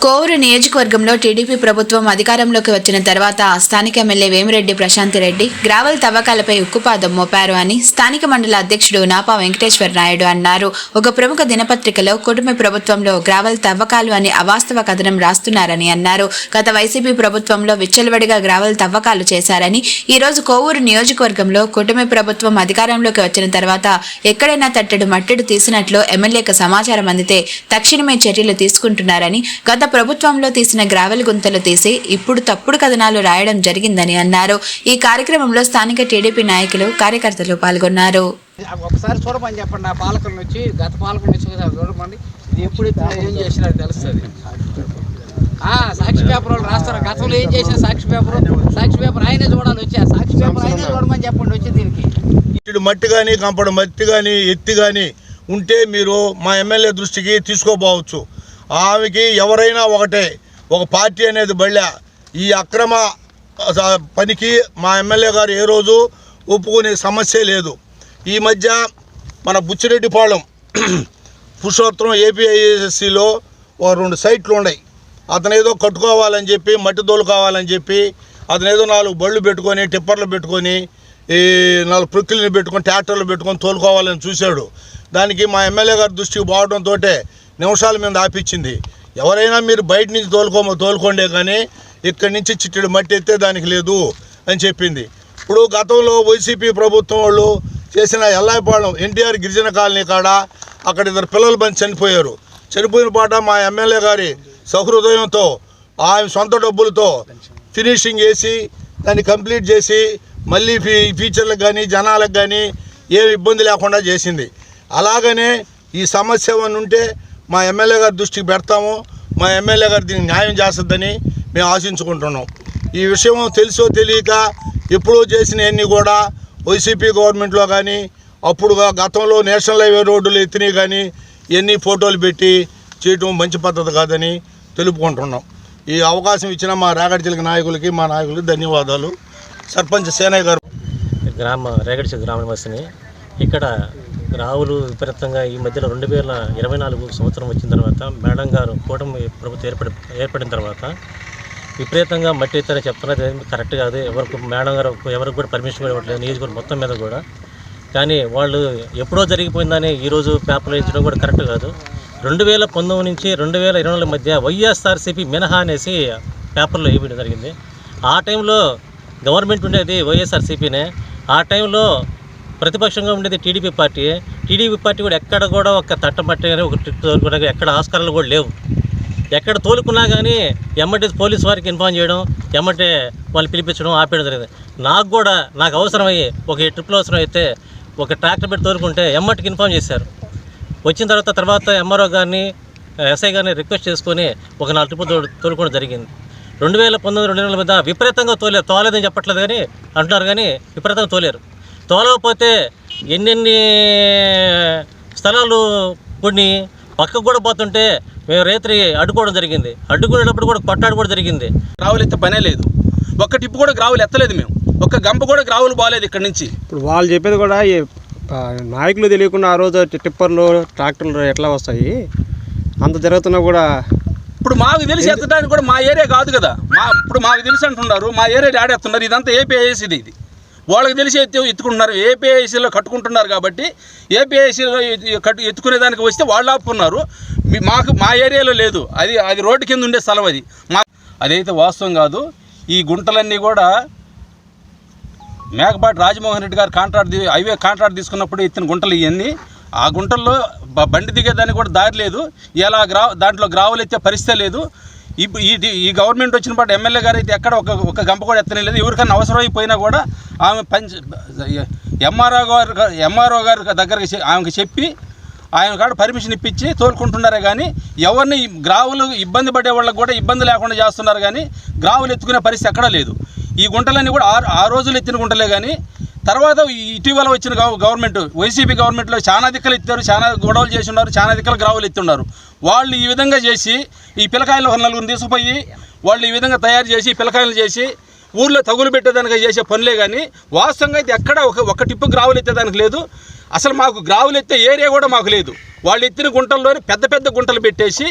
కోవూరు నియోజకవర్గంలో టీడీపీ ప్రభుత్వం అధికారంలోకి వచ్చిన తర్వాత స్థానిక ఎమ్మెల్యే వేమిరెడ్డి ప్రశాంతి రెడ్డి గ్రావెల్ తవ్వకాలపై ఉక్కుపాదం మోపారు అని స్థానిక మండల అధ్యక్షుడు నాపా వెంకటేశ్వర నాయుడు అన్నారు. ఒక ప్రముఖ దినపత్రికలో కుటుంబ ప్రభుత్వంలో గ్రావెల్ తవ్వకాలు అని అవాస్తవ కథనం రాస్తున్నారని అన్నారు. గత వైసీపీ ప్రభుత్వంలో విచ్చలవిడిగా గ్రావెల్ తవ్వకాలు చేశారని ఈ రోజు కోవూరు నియోజకవర్గంలో కుటుంబ ప్రభుత్వం అధికారంలోకి వచ్చిన తర్వాత ఎక్కడైనా తట్టెడు మట్టెడు తీసినట్లు ఎమ్మెల్యేకు సమాచారం అందితే తక్షణమే చర్యలు తీసుకుంటున్నారని గత ప్రభుత్వంలో తీసిన గ్రావెల్ గుంతలు తీసి ఇప్పుడు తప్పుడు కథనాలు రాయడం జరిగిందని అన్నారు. ఈ కార్యక్రమంలో స్థానిక టీడీపీ నాయకులు కార్యకర్తలు పాల్గొన్నారు. ఒకసారి చూడమని చెప్పండి ఆ పాలకులను వచ్చి గత పాలకులను వచ్చి ఒకసారి చూడమండి ఇది ఎప్పుడు ఎత్తినా ఏం చేసినారో తెలుస్తుంది. ఆ, సాక్షి పేపర్ వాళ్ళు రాస్తారు. గతంలో ఏం చేసిన సాక్షి పేపర్ సాక్షి పేపర్ ఆయనే చూడాలి వచ్చి. ఆ సాక్షి పేపర్ ఆయనే చూడమని చెప్పండి వచ్చి దీనికి. ఇటు మట్టి కానీ కంపడు మట్టి కానీ ఎత్తి కానీ ఉంటే మీరు మా ఎమ్మెల్యే దృష్టికి తీసుకోపోవచ్చు. ఆమెకి ఎవరైనా ఒకటే ఒక పార్టీ అనేది బళ్ళా ఈ అక్రమ పనికి మా ఎమ్మెల్యే గారు ఏ రోజు ఒప్పుకునే సమస్య లేదు. ఈ మధ్య మన బుచ్చిరెడ్డిపాళెం పురుషోత్తరం ఏపీఐఎస్సిలో ఓ రెండు సైట్లు ఉన్నాయి. అతను ఏదో కట్టుకోవాలని చెప్పి మట్టి దోలు కావాలని చెప్పి అతను ఏదో నాలుగు బళ్ళు పెట్టుకొని టిప్పర్లు పెట్టుకొని ఈ నాలుగు ప్రొక్కిల్ని పెట్టుకొని ట్రాక్టర్లు పెట్టుకొని తోలుకోవాలని చూశాడు. దానికి మా ఎమ్మెల్యే గారి దృష్టికి పోవడంతో నిమిషాల మీద ఆపించింది. ఎవరైనా మీరు బయట నుంచి తోలుకో తోలుకోండే కానీ ఇక్కడి నుంచి చిట్టెడు మట్టి ఎత్తే దానికి లేదు అని చెప్పింది. ఇప్పుడు గతంలో వైసీపీ ప్రభుత్వం వాళ్ళు చేసిన ఎల్లాయిపాళెం ఎన్టీఆర్ గిరిజన కాలనీ కాడ అక్కడ ఇద్దరు పిల్లలు బంది చనిపోయారు. చనిపోయిన పాట మా ఎమ్మెల్యే గారి సహృదయంతో ఆయన సొంత డబ్బులతో ఫినిషింగ్ వేసి దాన్ని కంప్లీట్ చేసి మళ్ళీ ఫీ ఫీచర్లకు కానీ జనాలకు కానీ ఏ ఇబ్బంది లేకుండా చేసింది. అలాగనే ఈ సమస్య ఉంటే మా ఎమ్మెల్యే గారి దృష్టికి పెడతాము. మా ఎమ్మెల్యే గారు దీనికి న్యాయం చేస్తుందని మేము ఆశించుకుంటున్నాం. ఈ విషయం తెలుసో తెలియక ఎప్పుడో చేసినవన్నీ కూడా వైసీపీ గవర్నమెంట్లో కానీ అప్పుడు గతంలో నేషనల్ హైవే రోడ్డులు ఎత్తినవి కానీ ఇవన్నీ ఫోటోలు పెట్టి చేయటం మంచి పద్ధతి కాదని తెలుపుకుంటున్నాం. ఈ అవకాశం ఇచ్చిన మా రాగడిచిలక నాయకులకి మా నాయకులకి ధన్యవాదాలు. సర్పంచ్ సేనయ్య గారు. గ్రామ రేగడిచిల గ్రామ నివాసిని ఇక్కడ రావులు విపరీతంగా ఈ మధ్యలో రెండు వేల ఇరవై నాలుగు సంవత్సరం వచ్చిన తర్వాత మేడం గారు కూటమి ప్రభుత్వం ఏర్పడి ఏర్పడిన తర్వాత విపరీతంగా మట్టి ఎత్తారని చెప్తున్నది కరెక్ట్ కాదు. ఎవరికి మేడం గారు ఎవరికి కూడా పర్మిషన్ కూడా ఇవ్వట్లేదు. నియోజకవర్గం మొత్తం మీద కూడా. కానీ వాళ్ళు ఎప్పుడో జరిగిపోయిందని ఈరోజు పేపర్లు ఇచ్చడం కూడా కరెక్ట్ కాదు. రెండు వేల పంతొమ్మిది నుంచి రెండు వేల ఇరవై నాలుగు మధ్య వైఎస్ఆర్సీపీ మినహా అనేసి పేపర్లో ఇవ్వడం జరిగింది. ఆ టైంలో గవర్నమెంట్ ఉండేది వైఎస్ఆర్సీపీనే. ఆ టైంలో ప్రతిపక్షంగా ఉండేది టీడీపీ పార్టీ. టీడీపీ పార్టీ కూడా ఎక్కడ కూడా ఒక తట్టమట్టి కానీ ఒక ట్రిప్ కూడా ఎక్కడ ఆస్కారాలు కూడా లేవు. ఎక్కడ తోలుకున్నా కానీ ఎమ్మటే పోలీస్ వారికి ఇన్ఫార్మ్ చేయడం ఎమ్మటే వాళ్ళు పిలిపించడం ఆపేయడం జరిగింది. నాకు కూడా నాకు అవసరమయ్యి ఒక ట్రిప్లో అవసరం అయితే ఒక ట్రాక్టర్ పెట్టి తోలుకుంటే ఎమ్మటికి ఇన్ఫార్మ్ చేశారు. వచ్చిన తర్వాత తర్వాత ఎంఆర్ఓ గారిని ఎస్ఐ గారిని రిక్వెస్ట్ చేసుకొని ఒక నాలుగు ట్రిప్ తోలుకోవడం జరిగింది. రెండు వేల పంతొమ్మిది రెండు వేల మీద విపరీతంగా తోలేరు తోలేదని చెప్పట్లేదు కానీ అంటున్నారు కానీ విపరీతంగా తోలేరు. తోలకపోతే ఎన్నెన్ని స్థలాలు కొన్ని పక్కకు కూడా పోతుంటే మేము రైతుని అడ్డుకోవడం జరిగింది. అడ్డుకునేటప్పుడు కూడా కొట్టాడు జరిగింది. గ్రావులు ఎత్తే పనే లేదు. ఒక్క టిప్పు కూడా గ్రావులు ఎత్తలేదు మేము. ఒక్క గంప కూడా గ్రావులు బాగాలేదు ఇక్కడ నుంచి. ఇప్పుడు వాళ్ళు చెప్పేది కూడా నాయకులు తెలియకుండా ఆ రోజు టిప్పర్లు ట్రాక్టర్లు ఎట్లా వస్తాయి? అంత జరుగుతున్నా కూడా ఇప్పుడు మాకు తెలిసి ఎత్తడానికి కూడా మా ఏరియా కాదు కదా. మా ఇప్పుడు మాకు తెలిసి అంటున్నారు మా ఏరియా ఆడేస్తున్నారు ఇదంతా ఏపీఐసీది ఇది. వాళ్ళకి తెలిసి ఎత్తు ఎత్తుకుంటున్నారు. ఏపీఐసీలో కట్టుకుంటున్నారు కాబట్టి ఏపీఐసీలో కట్టు ఎత్తుకునే దానికి వస్తే వాళ్ళు ఆపుకున్నారు. మాకు మా ఏరియాలో లేదు. అది అది రోడ్డు కింద ఉండే స్థలం అది. మా అదైతే వాస్తవం కాదు. ఈ గుంటలన్నీ కూడా మేకపాటి రాజమోహన్ రెడ్డి గారు కాంట్రాక్ట్ హైవే కాంట్రాక్ట్ తీసుకున్నప్పుడు ఎత్తిన గుంటలు ఇవన్నీ ఆ గుంటల్లో బండి దిగేదానికి కూడా దారి లేదు. ఇలా గ్రా దాంట్లో గ్రావులు ఎత్తే పరిస్థితి లేదు. ఇప్పుడు ఈ గవర్నమెంట్ వచ్చిన పాటు ఎమ్మెల్యే గారు అయితే ఎక్కడ ఒక ఒక గంప కూడా ఎత్తలేదు. ఎవరికన్నా అవసరం అయిపోయినా కూడా ఆమె పంచ ఎంఆర్ఓ గారు ఎంఆర్ఓ గారి దగ్గరికి ఆమెకు చెప్పి ఆయన కాడ పర్మిషన్ ఇప్పించి తోలుకుంటున్నారే కానీ ఎవరిని గ్రావులు ఇబ్బంది పడే వాళ్ళకి కూడా ఇబ్బంది లేకుండా చేస్తున్నారు కానీ గ్రావులు ఎత్తుకునే పరిస్థితి ఎక్కడా లేదు. ఈ గుంటలన్నీ కూడా ఆ రోజులు ఎత్తిన గుంటలే కానీ తర్వాత ఇటీవల వచ్చిన గవర్నమెంట్ వైసీపీ గవర్నమెంట్లో చాలా దిక్కలు ఎత్తారు చాలా గొడవలు చేసి ఉన్నారు చాలా దిక్కలు గ్రావులు ఎత్తున్నారు. వాళ్ళు ఈ విధంగా చేసి ఈ పిల్లకాయలు ఒక నలుగురిని తీసుకుపోయి వాళ్ళు ఈ విధంగా తయారు చేసి పిల్లకాయలు చేసి ఊర్లో తగులు పెట్టేదానికి చేసే పనులే కానీ వాస్తవంగా అయితే ఎక్కడ ఒక ఒక టిప్పు గ్రావులు ఎత్తేదానికి లేదు. అసలు మాకు గ్రావులు ఎత్తే ఏరియా కూడా మాకు లేదు. వాళ్ళు ఎత్తిన గుంటల్లోనే పెద్ద పెద్ద గుంటలు పెట్టేసి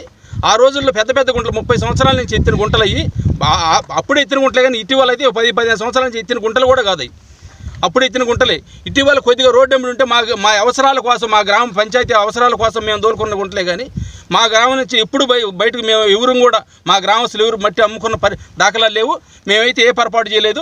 ఆ రోజుల్లో పెద్ద పెద్ద గుంటలు ముప్పై సంవత్సరాల నుంచి ఎత్తిన గుంటలు అయ్యి అప్పుడు ఎత్తిన గుంటలే కానీ ఇటీవల అయితే పది పదిహేను సంవత్సరాల నుంచి ఎత్తిన గుంటలు కూడా కాదు అప్పుడు ఇచ్చిన గుంటలే ఇటీవల కొద్దిగా రోడ్డు ఎంబడి ఉంటే మా మా అవసరాల కోసం మా గ్రామ పంచాయతీ అవసరాల కోసం మేము దోలుకున్న గుంటలే కానీ మా గ్రామం నుంచి ఎప్పుడు బయ బయటకు మేము ఎవరు కూడా మా గ్రామస్తులు ఎవరు మట్టి అమ్ముకున్న పరి దాఖలాలు లేవు. మేమైతే ఏ పొరపాటు చేయలేదు.